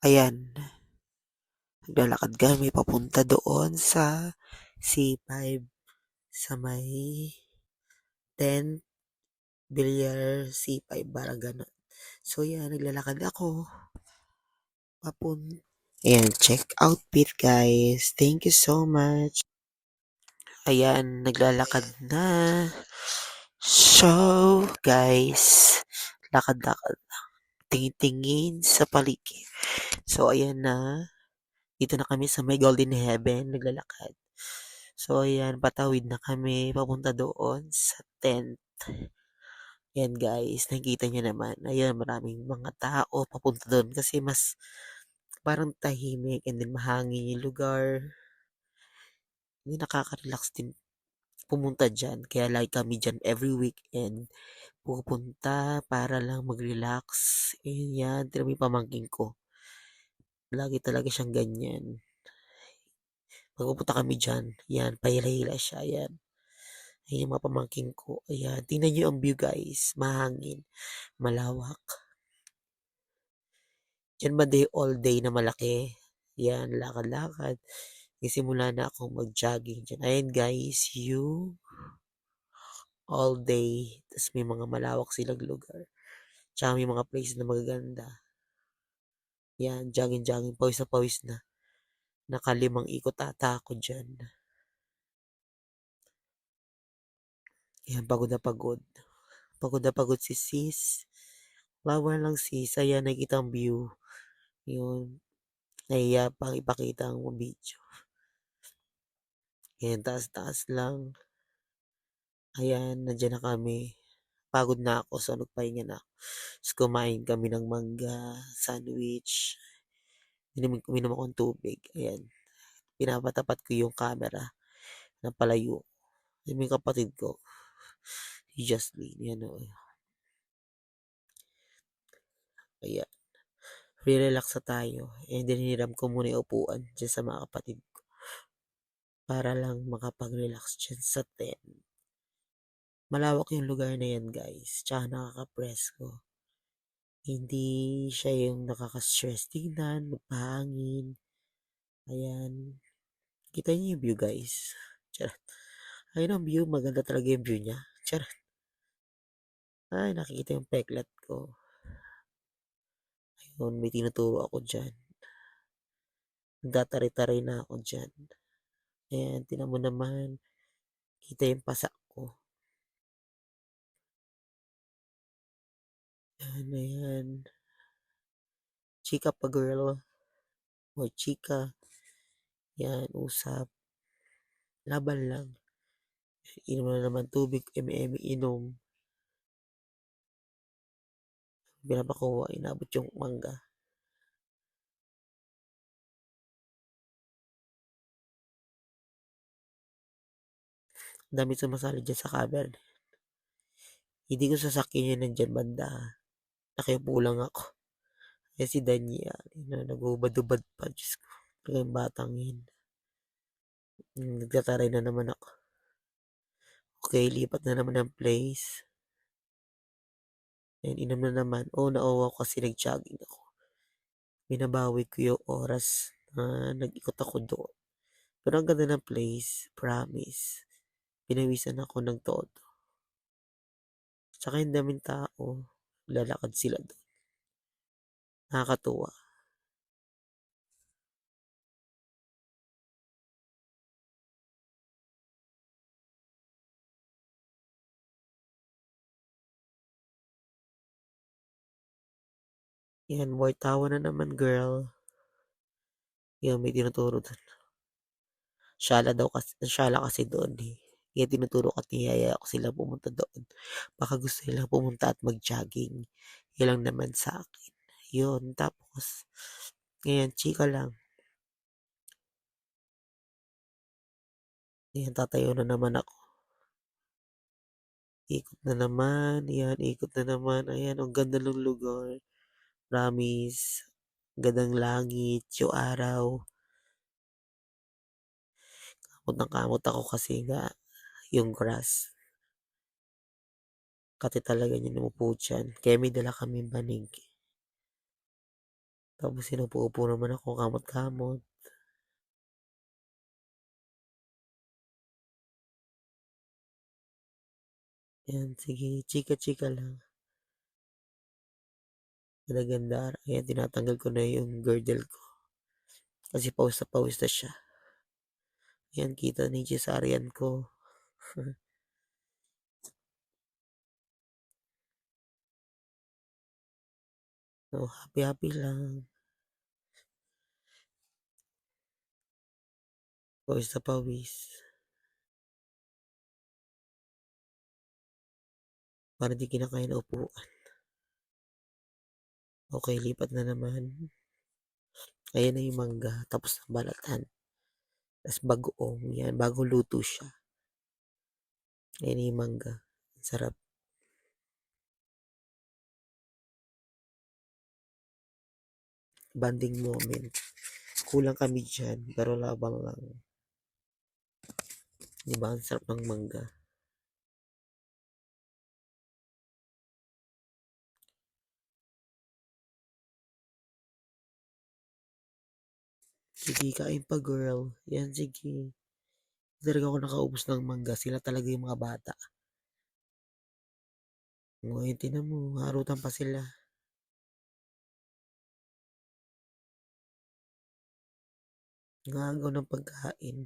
Ayan, naglalakad kami papunta doon sa C5 sa may 10 Villar C5 parang gano'n. So yan, naglalakad ako papun Ayan, check outfit guys. Thank you so much. Ayan, naglalakad na. So, guys, lakad-lakad lang. Tingin-tingin sa paligid. So, ayan na. Dito na kami sa may Golden Heaven, naglalakad. So, ayan, patawid na kami papunta doon sa tent. Ayan guys, nakikita nyo naman. Ayan, maraming mga tao papunta doon kasi mas parang tahimik and then mahangin yung lugar. Hindi nakaka-relax din pumunta dyan. Kaya lagi kami dyan every weekend pupunta para lang mag-relax. Ayan yan, yung pamangking ko. Lagi talaga siyang ganyan. Pag pupunta kami dyan, yan, pahila-hila siya, yan. Ayan yung mga pamangking ko. Ayan, tingnan nyo ang view guys. Mahangin, malawak. Diyan ba day all day na malaki? Yan, lakad-lakad. Nagsimula na akong mag-jogging dyan. Ayan guys, you all day. Tapos may mga malawak silang lugar. Tsaka may mga places na magaganda. Yan, jogging-jogging, pawis na pawis na. Nakalimang ikot ata ako dyan. Yan, pagod na pagod. Pagod na pagod si sis. Flower lang sis. Ayan, nakikita ang view. Yun. Nahiya pang ipakita ang video. Yan, taas-taas lang. Ayan, nandiyan na kami. Pagod na ako, so nagpahinga na ako. Tapos kumain kami ng mangga, sandwich. Inom, uminom akong tubig. Ayan. Pinapatapat ko yung camera na palayo. Yung kapatid ko. Si Jasmine. Yan o. Ayan. Relax na tayo. And then, hiniram ko muna yung upuan dyan sa mga kapatid. Para lang makapag-relax dyan sa tent. Malawak yung lugar na yan, guys. Tsaka nakaka-press ko. Hindi siya yung nakaka-stress tingnan, magpahangin. Ayan. Kita niyo yung view, guys. Charot. Ayun ang view. Maganda talaga yung view niya. Charot. Ay, nakikita yung peklat ko. Ayun, may tinuturo ako dyan. Nagtatari-tari na ako dyan. Ayan, tinan mo naman. Kita yung pasak ko. Ayan, ayan. Chika pa girl. O chika. Yan, usap. Laban lang. Inom na naman tubig, eme-eme inom. Pinapakuha, inabot yung mangga. Ang dami sumasali dyan sa camera. Hindi ko sasakyan yun nandyan banda. Nakiupo lang ako. Kaya si Daniel, na nagubad-ubad pa. Diyos ko. Kaya batang yun. Nagtataray na naman ako. Okay, lipat na naman ng place. And inom na naman. Oh, nauwa ko kasi nag-jogging ako. Binabawi ko yung oras na nag-ikot ako doon. Pero ang ganda ng place, promise. Pinawisan ako ng todo. Tsaka yung daming tao, lalakad sila doon. Nakakatuwa. Yan, boy, tawa na naman, girl. Yan, may tinuturo doon. Shala daw kasi, shala kasi doon eh. Kaya tinuturo ko at niyaya ako sila pumunta doon. Baka gusto nila pumunta at mag-jogging. Yan lang naman sa akin. Yun, tapos, ngayon, chika lang. Ayan, tatayo na naman ako. Ikot na naman. Ayan, ikot na naman. Ayan, ang ganda ng lugar. Promise. Gandang langit, yung araw. Kamot ng kamot ako kasi nga yung grass. Kati talaga niya namupo dyan. Kaya may dala kami banig. Tapos sinupo-upo naman ako kamot-kamot. Yan, sige, chika-chika lang. Ganda-ganda. Ayan, tinatanggal ko na yung girdle ko. Kasi pawis na pawis na siya. Ayan, kita ni cesarean ko. So, happy-happy lang. Pawis na pawis. Para di kinakaya na upuan. Okay, lipat na naman. Ayan na yung mangga. Tapos na balatan. Tapos bagoong. Yan, bagong luto siya. Yung mangga. Ang sarap. Banding moment. Kulang kami dyan. Pero labang lang. Diba? Ang sarap ng mangga. Sige, kain pa girl. Yan, sige. Talaga ako nakaubos ng mangga. Sila talaga yung mga bata. Ngayon, tinan mo. Harutan pa sila. Ngagaw ng pagkain.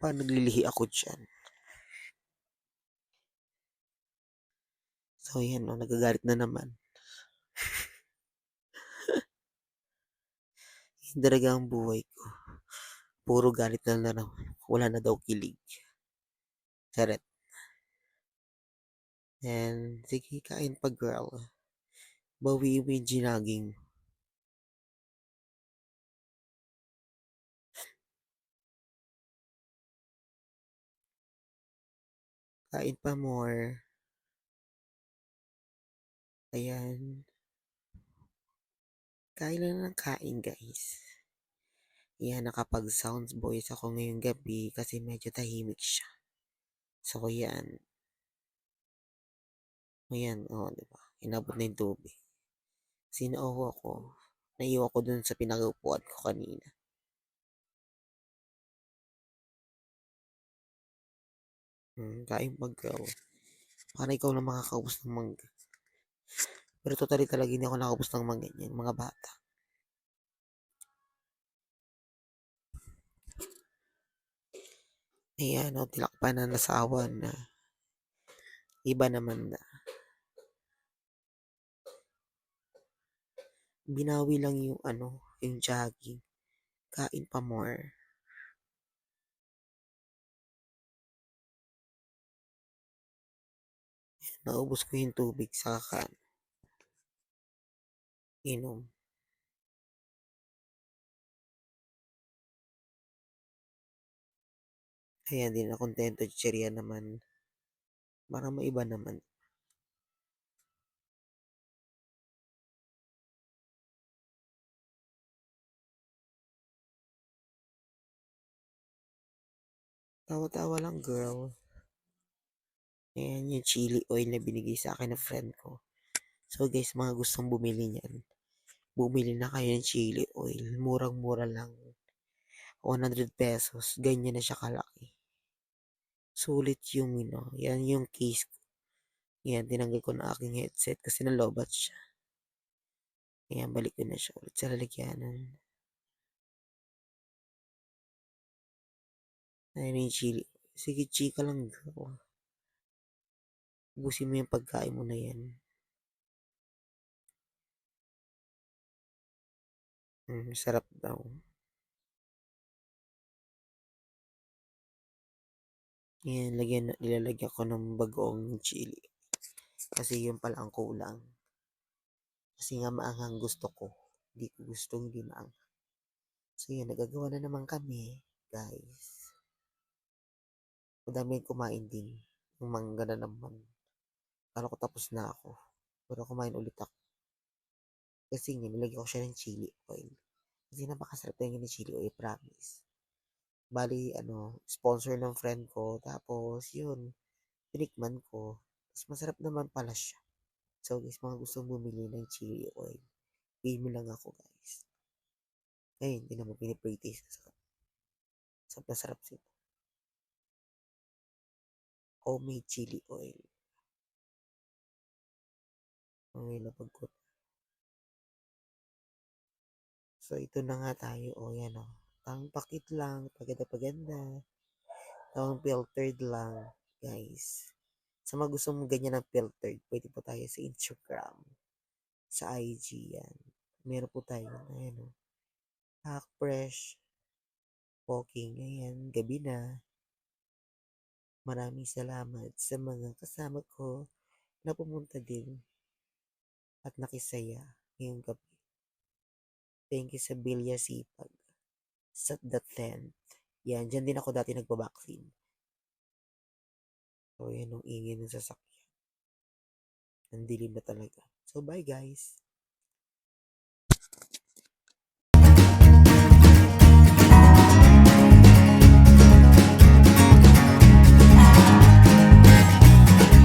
Paano naglilihi ako dyan? So, yan, oh, nagagalit na naman. Yan talaga ang buhay ko. Puro galit na naman. Wala na daw kilig. Charet. And, sige, kain pa girl. Bawi mo yung ginaging. Kain pa more. Ayan. Kain lang ng kain, guys. Ayan, nakapag sounds voice ako ngayong gabi kasi medyo tahimik siya. So, yan. Ayan, o, oh, diba? Inabot na yung tubig. Sinauho ako. Naiiwa ko dun sa pinag-upuan ko kanina. Hmm, kain pag girl. Para ikaw lang makakaubos ng mangga. Pero totally talaga hindi ako nakaubos ng mga ganyan, mga bata. Ayan, o, tilakpan na nasawa na. Iba naman na. Binawi lang yung ano, yung jogging. Kain pa more. Naubos ko yung tubig sa kan. Inom. Ayan din na kontento chicheria naman. Para maiba naman. Tawa-tawa lang girl. Ayan yung chili oil na binigay sa akin ng friend ko. So guys, mga gustong bumili niyan, bumili na kayo ng chili oil. Murang-mura lang. 100 pesos. Ganyan na siya kalaki. Sulit yung, you know, yan yung case ko. Yan, tinanggal ko na aking headset kasi nalobat siya. Ayan, balik ko na siya ulit sa lalagyanan. Ayan yung chili. Sige, chika lang. Ubusin mo yung pagkain mo na yan. Mm, sarap daw. Yan, lagyan, nilalagyan ko ng bagoong chili. Kasi yun pala ang kulang. Kasi nga maanghang gusto ko. Hindi ko gusto hindi maanghang. So yun, nagagawa na naman kami, guys. Madami kumain din. Yung mangga na naman. Kala ko tapos na ako. Pero kumain ulit ako. Kasi nga, nilagyan ko siya ng chili oil. Kasi napakasarap na yung chili oil, promise. Bali, ano, sponsor ng friend ko. Tapos, yun, tinikman ko. Tapos, masarap naman pala siya. So, guys, mga gustong bumili ng chili oil, game lang ako guys. Ngayon, hindi naman pinipractice. Sarap na sarap sila. Homemade chili oil. Ang ilapag ko. So, ito na nga tayo. O, yan o. Tang pakit lang. Paganda-paganda. Tang filtered lang, guys. Sa mga gusto mong ganyan ng filtered, pwede po tayo sa Instagram. Sa IG yan. Meron po tayo. Ayan o. Hack fresh. Walking. Ayan. Gabi na. Maraming salamat sa mga kasama ko na pumunta din at nakisaya ngayong gabi. Thank you sa Bilya Sipag. Sa The Tent. Yan, dyan din ako dati nagpa-vaccine. So, yan ang ingin ng sasakyan. Ang dilim na talaga. So, bye guys.